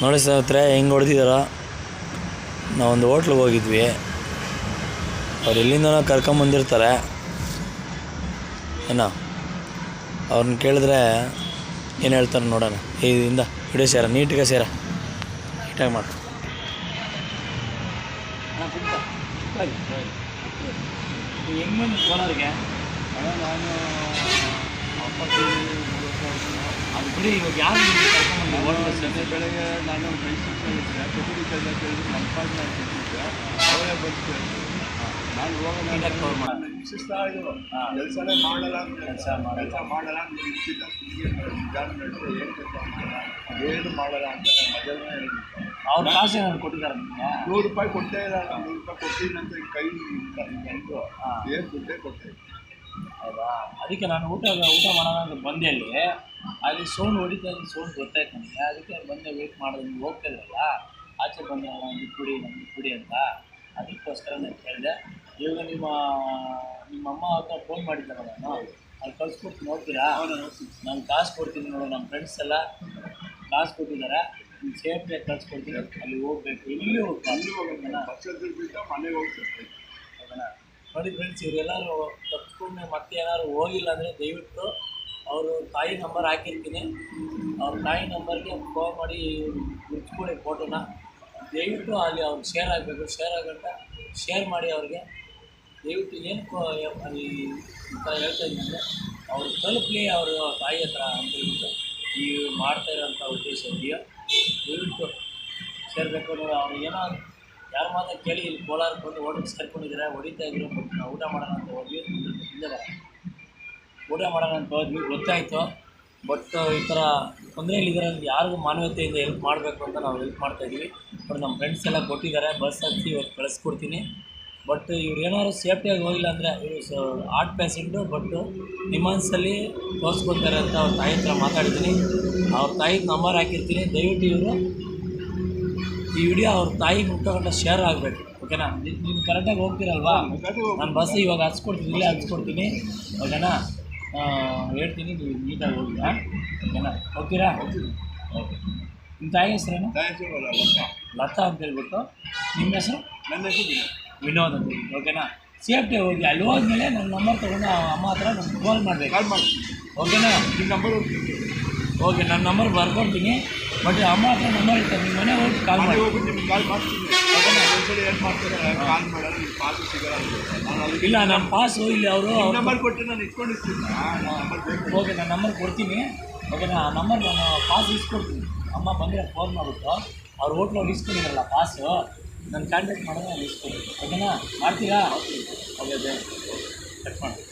ನೋಡಿ ಸ್ನೇಹಿತರೆ, ಹೆಂಗೆ ಹೊಡೆದಿದ್ದಾರ ನಾವೊಂದು ಹೋಟ್ಲಿಗೆ ಹೋಗಿದ್ವಿ. ಅವ್ರು ಎಲ್ಲಿಂದನೋ ಕರ್ಕೊಂಬಂದಿರ್ತಾರೆ ಏನೋ ಅವ್ರನ್ನ ಕೇಳಿದ್ರೆ ಏನು ಹೇಳ್ತಾರೆ ನೋಡೋಣ. ಇದರಿಂದ ವಿಡಿಯೋ ಸೇರ, ನೀಟಿಗೆ ಸೇರ. ನೀಟಾಗಿ ಮಾಡಿ. ಹೆಂಗೆ ನಾನು ಅದು ಬಿಡಿ ಇವಾಗ ಯಾರು ಬೆಳಗ್ಗೆ ನಾನು ಪ್ರತಿಭೆ ಕೆಲಸ ಕೇಳಿದ್ರೆ ಕೊಟ್ಟಿದ್ದೆ ಅವರೇ ನಾನು. ಹೋಗೋಣ ಮಾಡಲ್ಲ ಕೆಲಸ ಕೆಲಸ ಮಾಡಲ್ಲ ಅಂತ ನಡೆಸಿ ಏನು ಮಾಡಲ್ಲ ಅಂತ ಮೊದಲನೇ ಅವ್ರ ಏನಾದ್ರು ಕೊಟ್ಟಿದ್ದಾರೆ ನೂರು ರೂಪಾಯಿ ಕೊಟ್ಟೇ ಇಲ್ಲ ನಾನು ನೂರು ರೂಪಾಯಿ ಕೊಟ್ಟಿನಂತ ಈ ಕೈ. ಏನು ದುಡ್ಡೇ ಕೊಟ್ಟೆ ಹೌದಾ ಅದಕ್ಕೆ ನಾನು ಊಟ ಊಟ ಮಾಡೋಣ ಅಂತ ಬಂದೆ ಅಲ್ಲಿ. ಅಲ್ಲಿ ಸೌಂಡ್ ಹೊಡಿತಾ ಸೌಂಡ್ ಗೊತ್ತಾಯ್ತು ನನಗೆ. ಅದಕ್ಕೆ ಬಂದೆ ವೇಟ್ ಮಾಡೋದು. ನೀವು ಹೋಗ್ತಾ ಇದ್ರಲ್ಲ ಆಚೆ ಬಂದೆ. ನಮಗೆ ಕುಡಿ ನಮಗೆ ಕುಡಿ ಅಂತ. ಅದಕ್ಕೋಸ್ಕರ ನಾನು ಕೇಳಿದೆ. ಇವಾಗ ನಿಮ್ಮ ನಿಮ್ಮ ಅಮ್ಮ ಹತ್ರ ಫೋನ್ ಮಾಡಿದ್ದಾರಲ್ಲ ನಾನು. ಅಲ್ಲಿ ಕಳ್ಸ್ಕೊಟ್ಟು ನೋಡ್ತೀರಾ? ನಾನು ಕಾಸು ಕೊಡ್ತೀನಿ ನೋಡು ನಮ್ಮ ಫ್ರೆಂಡ್ಸ್ ಎಲ್ಲ ಕಾಸು ಕೊಟ್ಟಿದ್ದಾರೆ. ನಿಮ್ಮ ಸೇಫ್ಟಿಯಾಗಿ ಕಳ್ಸ್ಕೊಡ್ತೀನಿ. ಅಲ್ಲಿ ಹೋಗ್ಬೇಕು. ಇಲ್ಲಿ ಹೋಗ್ಬೇಕು? ಅಲ್ಲಿ ಹೋಗ್ಬೇಕು? ಮನೆಗೆ ಹೋಗ್ತಾರೆ ಹೌದಾ? ನೋಡಿ ಫ್ರೆಂಡ್ಸ್ ಇವರೆಲ್ಲರೂ ತಪ್ಪಿಕೊಂಡು ಮತ್ತೆ ಏನಾದ್ರು ಹೋಗಿಲ್ಲ ಅಂದರೆ ದಯವಿಟ್ಟು ಅವರು ತಾಯಿ ನಂಬರ್ ಹಾಕಿರ್ತೀನಿ. ಅವ್ರ ತಾಯಿ ನಂಬರ್ಗೆ ಫೋನ್ ಮಾಡಿ ಮುಚ್ಕೊಳ್ಳಿ ಫೋಟೋನ ದಯವಿಟ್ಟು ಅಲ್ಲಿ ಅವ್ರಿಗೆ ಶೇರ್ ಆಗಬೇಕು ಶೇರ್ ಆಗಂತ ಶೇರ್ ಮಾಡಿ ಅವ್ರಿಗೆ. ದಯವಿಟ್ಟು ಏನು ಅಲ್ಲಿ ಅಂತ ಹೇಳ್ತಾ ಇದ್ದೀನಿ. ಅವ್ರು ತಲುಪಲಿ ಅವರು ತಾಯಿ ಹತ್ರ ಅಂತ ಹೇಳ್ಬಿಟ್ಟು ಈ ಮಾಡ್ತಾ ಇರೋಂಥ ಉದ್ದೇಶ ಇದೆಯೋ? ದಯವಿಟ್ಟು ಸೇರಬೇಕು ಅವ್ರು ಏನೋ ಯಾರ ಮಾತ್ರ ಕೇಳಿ ಇಲ್ಲಿ ಕೋಲಾರಕ್ಕೆ ಬಂದು ಹೋಟೆಲ್ ಸೇರ್ಕೊಂಡಿದ್ದಾರೆ? ಹೊಡಿತಾ ಇದ್ರು, ಬಟ್ ನಾವು ಊಟ ಮಾಡೋಣ ಅಂತ ಹೋದ್ವಿ. ಹಿಂದೆ ಬರ ಊಟ ಮಾಡೋಣ ಅಂತ ಹೋದ್ವಿ. ಗೊತ್ತಾಯಿತು. ಬಟ್ ಈ ಥರ ತೊಂದರೆಗಳಿದ್ದಾರೆ ಅಂತ ಯಾರಿಗೂ ಮಾನವೀಯತೆಯಿಂದ ಹೆಲ್ಪ್ ಮಾಡಬೇಕು ಅಂತ ನಾವು ಹೆಲ್ಪ್ ಮಾಡ್ತಾಯಿದ್ವಿ ಬಟ್ ನಮ್ಮ ಫ್ರೆಂಡ್ಸ್ ಎಲ್ಲ ಕೊಟ್ಟಿದ್ದಾರೆ. ಬಸ್ ಹತ್ತಿ ಇವತ್ತು ಕಳಿಸ್ಕೊಡ್ತೀನಿ. ಬಟ್ ಇವ್ರು ಏನಾದ್ರು ಸೇಫ್ಟಿಯಾಗಿ ಹೋಗಿಲ್ಲ ಅಂದರೆ ಇವರು ಸ ಹಾರ್ಟ್ ಪೇಷೆಂಟು ಬಟ್ ನಿಮ್ಮನ್ಸಲ್ಲಿ ತೋರಿಸ್ಕೊತಾರೆ ಅಂತ ಅವ್ರ ತಾಯಿ ಹತ್ರ ಮಾತಾಡಿದ್ದೀನಿ. ಅವ್ರ ತಾಯಿಗೆ ನಂಬರ್ ಹಾಕಿರ್ತೀನಿ. ದಯವಿಟ್ಟು ಇವರು ಈ ವಿಡಿಯೋ ಅವ್ರ ತಾಯಿ ಮುಟ್ಟಕೊಂಡ ಶೇರ್ ಆಗಬೇಕು ಓಕೆನಾ ನೀವು ಕರೆಕ್ಟಾಗಿ ಹೋಗ್ತೀರಲ್ವಾ? ನಾನು ಬಸ್ ಇವಾಗ ಹಚ್ಕೊಡ್ತೀನಿ ಇಲ್ಲೇ ಹಚ್ಕೊಡ್ತೀನಿ ಓಕೆನಾ ಹೇಳ್ತೀನಿ ನೀವು ನೀಟಾಗಿ ಹೋಗಿಲ್ಲ ಓಕೆನಾ ಹೋಗ್ತೀರಾ? ಓಕೆ. ನಿಮ್ಮ ತಾಯಿ ಹೆಸರೇನು? ಲತಾ. ಅಂತ ಹೇಳ್ಬಿಟ್ಟು. ನಿಮ್ಮ ಹೆಸರು? ನನ್ನ ಹೆಸರು ವಿನೋದ್. ಅಂತ ಹೇಳಿ ಓಕೆನಾ ಸೇಫ್ಟಿ ಹೋಗಿ ಅಲ್ಲಿ ಹೋದ್ಮೇಲೆ ನನ್ನ ನಂಬರ್ ತೊಗೊಂಡು ಅಮ್ಮ ಹತ್ರ ನಾನು ಕಾಲ್ ಮಾಡಬೇಕು. ಕಾಲ್ ಮಾಡಿ ಓಕೆನಾ ನಿಮ್ಮ ನಂಬರ್ ಓಕೆ ನನ್ನ ನಂಬರ್ ಬರ್ಕೊಡ್ತೀನಿ. ಬಟ್ ಅಮ್ಮ ಹತ್ರ ನಂಬರ್ ಇರ್ತಾರೆ ನಿಮ್ಮ ಮನೆ ಹೋಗಿ ಕಾಲ್ ಮಾಡಿ. ಹೋಗ್ಬಿಟ್ಟು ನಿಮ್ಗೆ ಕಾಲ್ ಮಾಡ್ತೀನಿ. ಒಂದ್ಸಲ ಏನು ಮಾಡ್ತಾರೆ ಕಾಲ್ ಪಾಸು ಸಿಗಲ್ಲ. ನಾನು ಇಲ್ಲ ನಮ್ಮ ಪಾಸು ಇಲ್ಲಿ ಅವರು. ಅವ್ರ ನಂಬರ್ ಕೊಟ್ಟು ನಾನು ಇಟ್ಕೊಂಡಿರ್ತೀನಿ. ನನ್ನ ನಂಬರ್ ಬೇಕು ಓಕೆ ನಾನು ನಂಬರ್ ಕೊಡ್ತೀನಿ. ಓಕೆ ಆ ನಂಬರ್ ನಾನು ಪಾಸ್ ಇಸ್ಕೊಡ್ತೀನಿ. ಅಮ್ಮ ಬಂದರೆ ಫೋನ್ ಮಾಡಿಬಿಟ್ಟು ಅವ್ರು ಹೋಟ್ಲವ್ರು ಇಸ್ಕೊಂಡಿದ್ರಲ್ಲ ಪಾಸು ನಾನು ಕಾಂಟ್ಯಾಕ್ಟ್ ಮಾಡೋದು ನಾನು ಇಸ್ಕೊಡ್ತೀನಿ ಓಕೆನಾ ಮಾಡ್ತೀರಾ? ಓಕೆ ಕಟ್ ಮಾಡಿ.